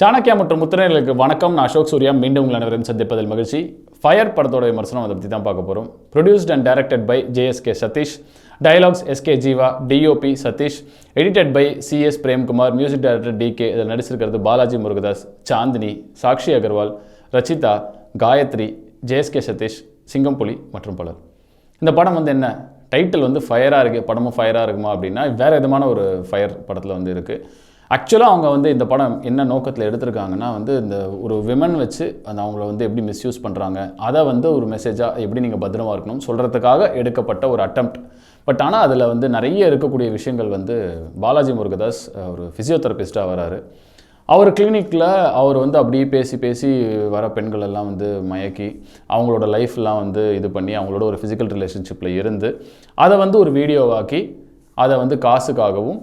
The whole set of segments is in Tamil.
சாணக்கியா மற்றும் முத்திரைகளுக்கு வணக்கம். நான் அசோக் சூர்யா. மீண்டும் உங்கள் அனைவரும் சந்திப்பதில் மகிழ்ச்சி. ஃபயர் படத்தோட விமர்சனம் அதை பற்றி தான் பார்க்க போகிறோம் produced and directed by JSK Satish dialogues SK Jeeva DOP Satish edited by CS Premkumar music director DK இதில் நடிச்சிருக்கிறது பாலாஜி முருகதாஸ் சாந்தினி சாக்ஷி அகர்வால் ரச்சிதா காயத்ரி ஜேஎஸ்கே சதீஷ் சிங்கம்புலி மற்றும் பலர். இந்த படம் வந்து என்ன? டைட்டில் வந்து ஃபயராக இருக்குது படமும் ஃபயராக இருக்குமா அப்படின்னா வேறு விதமான ஒரு ஃபயர் படத்தில் வந்து இருக்குது ஆக்சுவலாக அவங்க வந்து இந்த படம் என்ன நோக்கத்தில் எடுத்திருக்காங்கன்னா வந்து இந்த ஒரு விமன் வச்சு அந்த அவங்கள வந்து எப்படி மிஸ்யூஸ் பண்ணுறாங்க அதை வந்து ஒரு மெசேஜாக எப்படி நீங்கள் பத்திரமா இருக்கணும் சொல்கிறதுக்காக எடுக்கப்பட்ட ஒரு அட்டம்ப்ட் பட் ஆனால் அதில் வந்து நிறைய இருக்கக்கூடிய விஷயங்கள் வந்து பாலாஜி முருகதாஸ் ஒரு ஃபிசியோதெரபிஸ்ட்டாக வராரு. அவர் கிளினிக்கில் அவர் வந்து அப்படியே பேசி பேசி வர பெண்கள் எல்லாம் வந்து மயக்கி அவங்களோட லைஃப்லாம் வந்து இது பண்ணி அவங்களோட ஒரு ஃபிசிக்கல் ரிலேஷன்ஷிப்பில் இருந்து அதை வந்து ஒரு வீடியோவாக்கி அதை வந்து காசுக்காகவும்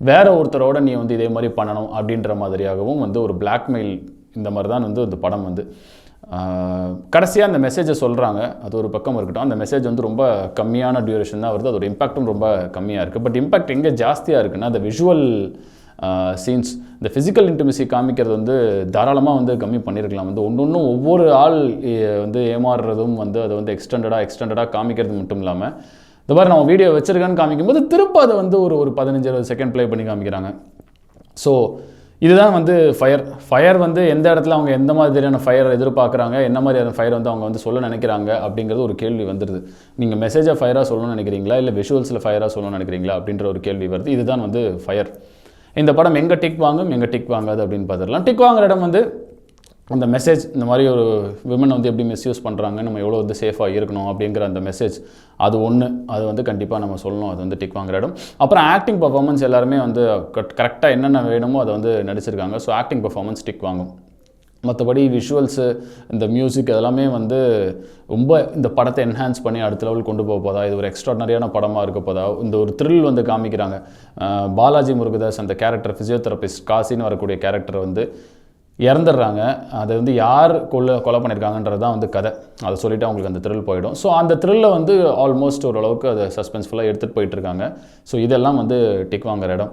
வேற ஒருத்தரோட நீ வந்து இதே மாதிரி பண்ணணும் அப்படின்ற மாதிரியாகவும் வந்து ஒரு பிளாக்மெயில் இந்த மாதிரி தான் வந்து இந்த படம் வந்து கடைசியாக அந்த மெசேஜை சொல்கிறாங்க அது ஒரு பக்கம் இருக்கட்டும். அந்த மெசேஜ் வந்து ரொம்ப கம்மியான டியூரேஷன் தான் வருது. அதோட இம்பாக்டும் ரொம்ப கம்மியாக இருக்குது பட் இம்பாக்ட் எங்கே ஜாஸ்தியாக இருக்குன்னா அந்த விஷுவல் சீன்ஸ் இந்த ஃபிசிக்கல் இன்டிமிசி காமிக்கிறது வந்து தாராளமாக வந்து கம்மி பண்ணியிருக்கலாம் வந்து ஒன்று ஒன்றும் ஒவ்வொரு ஆள் வந்து ஏமாறுறதும் வந்து அதை வந்து எக்ஸ்டெண்டடாக எக்ஸ்டெண்டடாக காமிக்கிறது மட்டும் இல்லாமல் இந்த மாதிரி நான் வீடியோ வச்சிருக்கேன்னு காமிக்கும்போது திரும்ப அதை வந்து ஒரு ஒரு பதினஞ்சு இருபது செகண்ட் ப்ளே பண்ணி காமிக்கிறாங்க. ஸோ இதுதான் வந்து ஃபயர் ஃபயர் வந்து எந்த இடத்துல அவங்க எந்த மாதிரியான ஃபயர் எதிர்பார்க்குறாங்க என்ன மாதிரியான ஃபயர் வந்து அவங்க வந்து சொல்ல நினைக்கிறாங்க அப்படிங்கிறது ஒரு கேள்வி வந்துடுது நீங்கள் மெசேஜை ஃபயராக சொல்லணும்னு நினைக்கிறீங்களா? இல்லை விஷுவல்ஸில் ஃபயராக சொல்லணும்னு நினைக்கிறீங்களா? அப்படின்ற ஒரு கேள்வி வருது. இதுதான் வந்து ஃபயர் இந்த படம் எங்கே டிக் வாங்கும் எங்கே டிக் வாங்காது அப்படின்னு பார்த்துடலாம். டிக் வாங்குற இடம் வந்து அந்த மெசேஜ் இந்த மாதிரி ஒரு விமனை வந்து எப்படி மிஸ்யூஸ் பண்ணுறாங்க நம்ம எவ்வளோ வந்து சேஃபாக இருக்கணும் அப்படிங்கிற அந்த மெசேஜ் அது ஒன்று அது வந்து கண்டிப்பாக நம்ம சொல்லணும். அது வந்து டிக் வாங்குற இடம். அப்புறம் ஆக்டிங் பர்ஃபார்மன்ஸ் எல்லாருமே வந்து கரெக்டாக என்னென்ன வேணுமோ அதை வந்து நடிச்சிருக்காங்க. ஸோ ஆக்டிங் பர்ஃபார்மன்ஸ் டிக் வாங்கும். மற்றபடி விஷுவல்ஸு இந்த மியூசிக் இதெல்லாமே வந்து ரொம்ப இந்த படத்தை என்ஹான்ஸ் பண்ணி அடுத்த லெவல் கொண்டு போக போதா இது ஒரு எக்ஸ்ட்ராடனரியான படமாக இருக்க போதா இந்த ஒரு த்ரில் வந்து காமிக்கிறாங்க. பாலாஜி முருகதாஸ் அந்த கேரக்டர் ஃபிசியோதெரபிஸ்ட் காசின்னு வரக்கூடிய கேரக்டர் வந்து இறந்துடுறாங்க. அதை வந்து யார் கொலை கொலை பண்ணியிருக்காங்கன்றது தான் வந்து கதை. அதை சொல்லிவிட்டு அவங்களுக்கு அந்த த்ரில் போயிடும். ஸோ அந்த த்ரில்லை வந்து ஆல்மோஸ்ட் ஓரளவுக்கு அதை சஸ்பென்ஸ்ஃபுல்லாக எடுத்துகிட்டு போயிட்டுருக்காங்க. ஸோ இதெல்லாம் வந்து டிக் வாங்குற இடம்.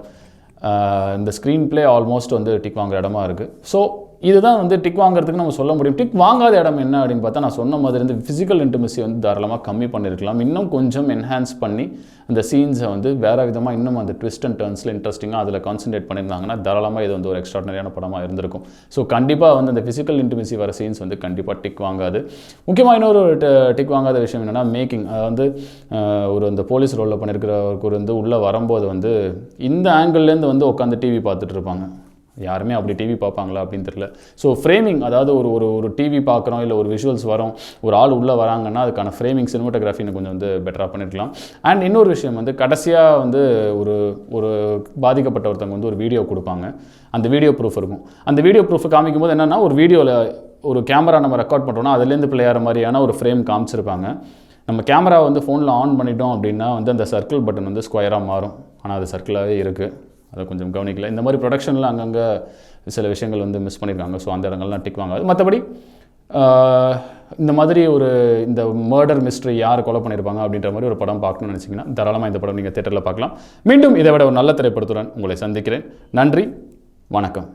இந்த ஸ்க்ரீன் ப்ளே ஆல்மோஸ்ட் வந்து டிக் வாங்குற இடமா இருக்குது ஸோ இதுதான் வந்து டிக் வாங்குறதுக்கு நம்ம சொல்ல முடியும். டிக் வாங்காத இடம் என்ன அப்படின்னு பார்த்தா நான் சொன்ன மாதிரி இருந்து ஃபிசிக்கல் இன்டிமசி வந்து தாராளமாக கம்மி பண்ணியிருக்கலாம் இன்னும் கொஞ்சம் என்ஹான்ஸ் பண்ணி அந்த சீன்ஸை வந்து வேறு விதமாக இன்னும் அந்த ட்விஸ்ட் அண்ட் டர்ன்ஸில் இன்ட்ரெஸ்டிங்காக அதில் கான்சன்ட்ரேட் பண்ணியிருந்தாங்கன்னா தாராளமாக இது வந்து ஒரு எக்ஸ்ட்ராடனரியான படமாக இருந்திருக்கும். ஸோ கண்டிப்பாக வந்து அந்த ஃபிசிக்கல் இன்டிமசி வர சீன்ஸ் வந்து கண்டிப்பாக டிக் வாங்காது. முக்கியமாக இன்னொரு டிக் வாங்காத விஷயம் என்னென்னா மேக்கிங் அது வந்து ஒரு அந்த போலீஸ் ரோலில் பண்ணியிருக்கிறவருக்கு வந்து உள்ளே வரும்போது வந்து இந்த ஆங்கிள்லேருந்து வந்து உட்காந்து டிவி பார்த்துட்டு இருப்பாங்க. யாருமே அப்படி டிவி பார்ப்பாங்களா அப்படின்னு தெரில ஸோ ஃப்ரேமிங் அதாவது ஒரு ஒரு ஒரு டிவி பார்க்குறோம் இல்லை ஒரு விஷுவல்ஸ் வரும் ஒரு ஆள் உள்ளே வராங்கன்னா அதுக்கான ஃப்ரேமிங் சினிமாட்டோகிராஃபின்னு கொஞ்சம் வந்து பெட்டராக பண்ணியிருக்கலாம் அண்ட் இன்னொரு விஷயம் வந்து கடைசியாக வந்து ஒரு ஒரு பாதிக்கப்பட்ட ஒருத்தவங்க வந்து ஒரு வீடியோ கொடுப்பாங்க. அந்த வீடியோ ப்ரூஃப் இருக்கும். அந்த வீடியோ ப்ரூஃப் காமிக்கும் போது என்னென்னா ஒரு வீடியோவில் ஒரு கேமரா நம்ம ரெக்கார்ட் பண்ணுறோம்னா அதுலேருந்து பிள்ளையார மாதிரியான ஒரு ஃப்ரேம் காமிச்சிருப்பாங்க. நம்ம கேமரா வந்து ஃபோனில் ஆன் பண்ணிட்டோம் அப்படின்னா வந்து அந்த சர்க்கிள் பட்டன் வந்து ஸ்கொயராக மாறும். ஆனால் அது சர்க்கிளாகவே இருக்குது அதை கொஞ்சம் கவனிக்கல. இந்த மாதிரி ப்ரொடக்ஷனில் அங்கங்கே சில விஷயங்கள் வந்து மிஸ் பண்ணியிருக்காங்க ஸோ அந்த இடங்கள்லாம் டிக் வாங்காது மற்றபடி இந்த மாதிரி ஒரு இந்த மர்டர் மிஸ்ட்ரி யார் கொலை பண்ணியிருப்பாங்க அப்படின்ற மாதிரி ஒரு படம் பார்க்கணும்னு நினச்சிங்கன்னா தாராளமாக இந்த படம் நீங்கள் தேட்டரில் பார்க்கலாம். மீண்டும் இதை விட ஒரு நல்ல திரைப்படத்துடன் உங்களை சந்திக்கிறேன். நன்றி வணக்கம்.